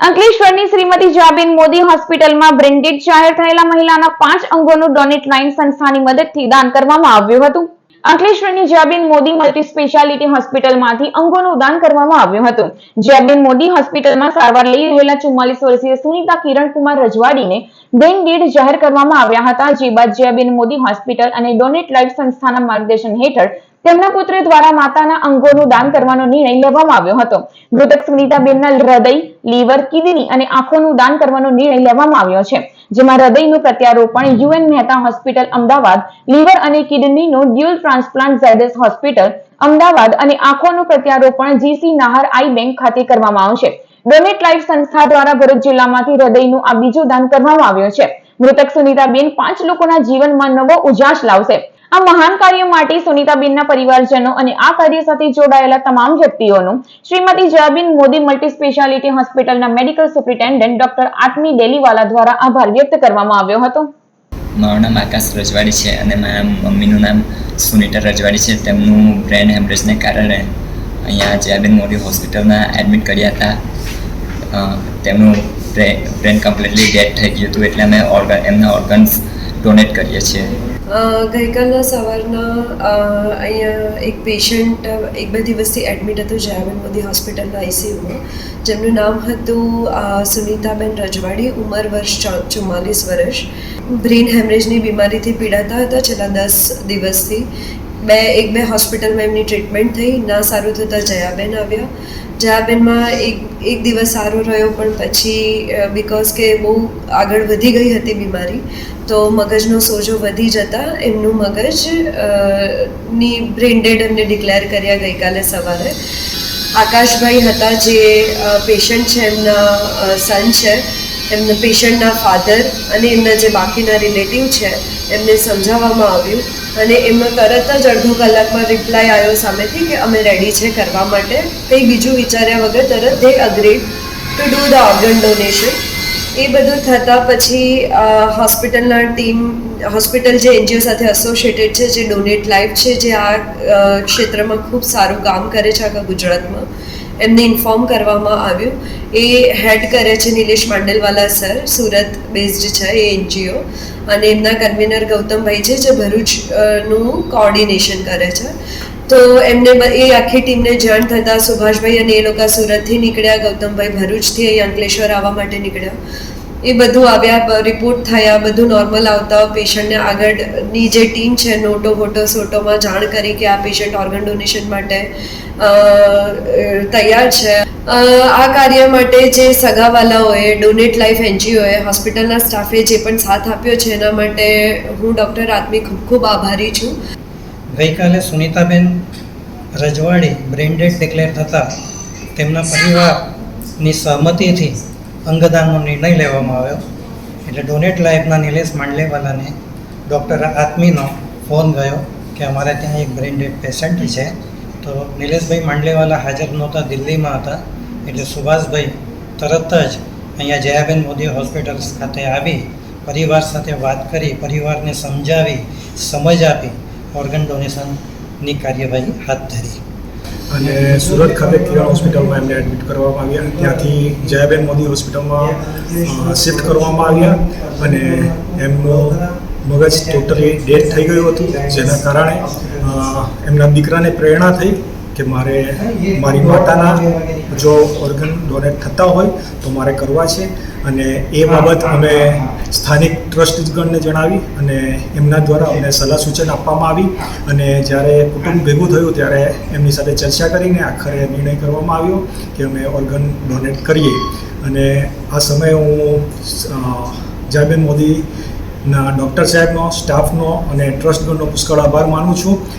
અંકલેશ્વરની શ્રીમતી જાબેન મોદી હોસ્પિટલમાં બ્રેન્ડેડ જાહેર થયેલા મહિલાના પાંચ અંગોનું ડોનેટ લાઇન સંસ્થાની મદદથી દાન કરવામાં આવ્યું હતું. અંકલેશ્વરની જયાબેન મોદી મલ્ટી સ્પેશિયાલિટી હોસ્પિટલમાંથી અંગોનું દાન કરવામાં આવ્યું હતું. જયાબેન મોદી હોસ્પિટલમાં સારવાર લઈ રહેલા ચુમ્માલીસ વર્ષીય સુનિતા કિરણકુમાર રજવાડીને બેન ડેડ જાહેર કરવામાં આવ્યા હતા. જે બાદ જયાબેન મોદી હોસ્પિટલ અને ડોનેટ લાઈફ સંસ્થાના માર્ગદર્શન હેઠળ તેમના પુત્ર દ્વારા માતાના અંગોનું દાન કરવાનો નિર્ણય લેવામાં આવ્યો હતો. મૃતક સુનીતાબેનના હૃદય, લીવર, કિડની અને આંખોનું દાન કરવાનો નિર્ણય લેવામાં આવ્યો છે. જેમાં હૃદયનું પ્રત્યારોપણ, UN Mehta hospital, Ahmedabad, liver અને કિડનીનું dual transplant Zydus hospital, Ahmedabad અને આંખોનું પ્રત્યારોપણ જીસી નાહર આઈ બેંક ખાતે કરવામાં આવશે. ડોનેટ લાઈફ સંસ્થા દ્વારા ભરૂચ જિલ્લામાંથી હૃદયનું આ બીજું દાન કરવામાં આવ્યું છે. મૃતક સુનિતાબેન પાંચ લોકોના જીવનમાં નવો ઉજાસ લાવશે. આ મહાન કાર્ય માટે સુનીતાબેનના પરિવારજનો અને આ કાર્ય સાથે જોડાયેલા તમામ વ્યક્તિઓનું શ્રીમતી જયાબેન મોદી મલ્ટી સ્પેશિયાલિટી હોસ્પિટલના medical superintendent doctor Aatmi Deliwala દ્વારા આભાર વ્યક્ત કરવામાં આવ્યો હતો. મારું નામ આકાશ રજવાડી છે અને મારા મમ્મીનું નામ સુનીતા રજવાડી છે. તેમનું બ્રેન હેમરેજને કારણે અહીંયા જયાબેન મોદી હોસ્પિટલમાં એડમિટ કર્યા હતા. તેમનું બ્રેન કમ્પ્લીટલી ડેડ થઈ ગયું હતું એટલે અમે ઓર્ગન, એમના ઓર્ગન્સ ડોનેટ કરીએ છીએ. ગઈકાલના સવારના અહીંયા એક પેશન્ટ એક બે દિવસથી એડમિટ હતું જયાબેન મોદી હોસ્પિટલના આઈસીયુમાં જેમનું નામ હતું સુનિતાબેન રજવાડી, ઉંમર વર્ષ ચુમ્માલીસ વર્ષ. બ્રેન હેમરેજની બીમારીથી પીડાતા હતા છેલ્લા દસ દિવસથી. બે એક બે હોસ્પિટલમાં એમની ટ્રીટમેન્ટ થઈ, ના સારું થતાં જયાબેન આવ્યા. જયાબેનમાં એક એક દિવસ સારો રહ્યો, પણ પછી બિકોઝ કે બહુ આગળ વધી ગઈ હતી બીમારી, તો મગજનો સોજો વધી જતા એમનું મગજની બ્રેન્ડેડ એમને ડિક્લેર કર્યા ગઈકાલે સવારે. આકાશભાઈ હતા જે પેશન્ટ છે એમના સન છે એમના પેશન્ટના ફાધર અને એમના જે બાકીના રિલેટિવ છે, એમને સમજાવવામાં આવ્યું અને એમનો તરત જ અડધો કલાકમાં રિપ્લાય આવ્યો સામેથી કે અમે રેડી છે કરવા માટે. કંઈ બીજું વિચાર્યા વગર તરત they agreed to do the organ donation એ બધું થતાં પછી હોસ્પિટલના ટીમ હોસ્પિટલ જે એનજીઓ સાથે એસોસિએટેડ છે, જે ડોનેટ લાઈફ છે, જે આ ક્ષેત્રમાં ખૂબ સારું કામ કરે છે આખા ગુજરાતમાં એમને ઇન્ફોર્મ કરવામાં આવ્યું. એ હેડ કરે છે નિલેશ માંડલવાલા સર સુરત બેઝડ છે એ એનજીઓ અને એમના કન્વીનર ગૌતમભાઈ છે, જે ભરૂચનું કોઓર્ડિનેશન કરે છે. તો એમને એ આખી ટીમને જાણ થતાં સુભાષભાઈ અને એ લોકો સુરતથી નીકળ્યા, ગૌતમભાઈ ભરૂચથી અહીં અંકલેશ્વર આવવા માટે નીકળ્યા. એ બધું આવ્યા રિપોર્ટ થયા, બધું નોર્મલ આવતા પેશન્ટને આગળની જે ટીમ છે, નોટો ફોટો સોટોમાં જાણ કરી કે આ પેશન્ટ ઓર્ગન ડોનેશન માટે તૈયાર છે. આ કાર્ય માટે જે સગાવાલાઓએ ડોનેટ લાઈફ એનજીઓએ હોસ્પિટલના સ્ટાફે જે પણ સાથ આપ્યો છે, એના માટે હું ડૉક્ટર આત્મી ખૂબ ખૂબ આભારી છું. ગઈકાલે સુનીતાબેન રજવાડી બ્રેન્ડેડ ડિક્લેર થતાં તેમના પરિવારની સહમતિથી અંગદાનનો નિર્ણય લેવામાં આવ્યો. એટલે ડોનેટ લાઈફના નિલેશ માંડલેવાલાને ડૉક્ટર આત્મીનો ફોન ગયો કે અમારે ત્યાં એક બ્રેન્ડેડ પેશન્ટ છે. તો નિલેશભાઈ માંડલેવાલા હાજર નહોતા, દિલ્હીમાં હતા. એટલે સુભાષભાઈ તરત જ અહીંયા જયાબેન મોદી હોસ્પિટલ ખાતે આવી, પરિવાર સાથે વાત કરી, પરિવારને સમજાવી, સમજ આપી ઓર્ગન ડોનેશનની કાર્યવાહી હાથ ધરી. અને સુરત ખાતે કિરણ હોસ્પિટલમાં એમને એડમિટ કરવામાં આવ્યા. ત્યાંથી જયાબેન મોદી હોસ્પિટલમાં શિફ્ટ કરવામાં આવ્યા અને એમનો મગજ ટોટલી ડેડ થઈ ગયું હતું, જેના કારણે એમના દીકરાને પ્રેરણા થઈ કે મારે મારી માતાના જો ઓર્ગન ડોનેટ થતા હોય તો મારે કરવા છે. અને એ બાબત અમે સ્થાનિક ટ્રસ્ટગણને જણાવી અને એમના દ્વારા અમને સલાહ સૂચન આપવામાં આવી. અને જ્યારે કુટુંબ ભેગું થયું ત્યારે એમની સાથે ચર્ચા કરીને આખરે નિર્ણય કરવામાં આવ્યો કે અમે ઓર્ગન ડોનેટ કરીએ. અને આ સમયે હું જયબેન મોદી મોદીના ડૉક્ટર સાહેબનો, સ્ટાફનો અને ટ્રસ્ટગણનો પુષ્કળ આભાર માનું છું.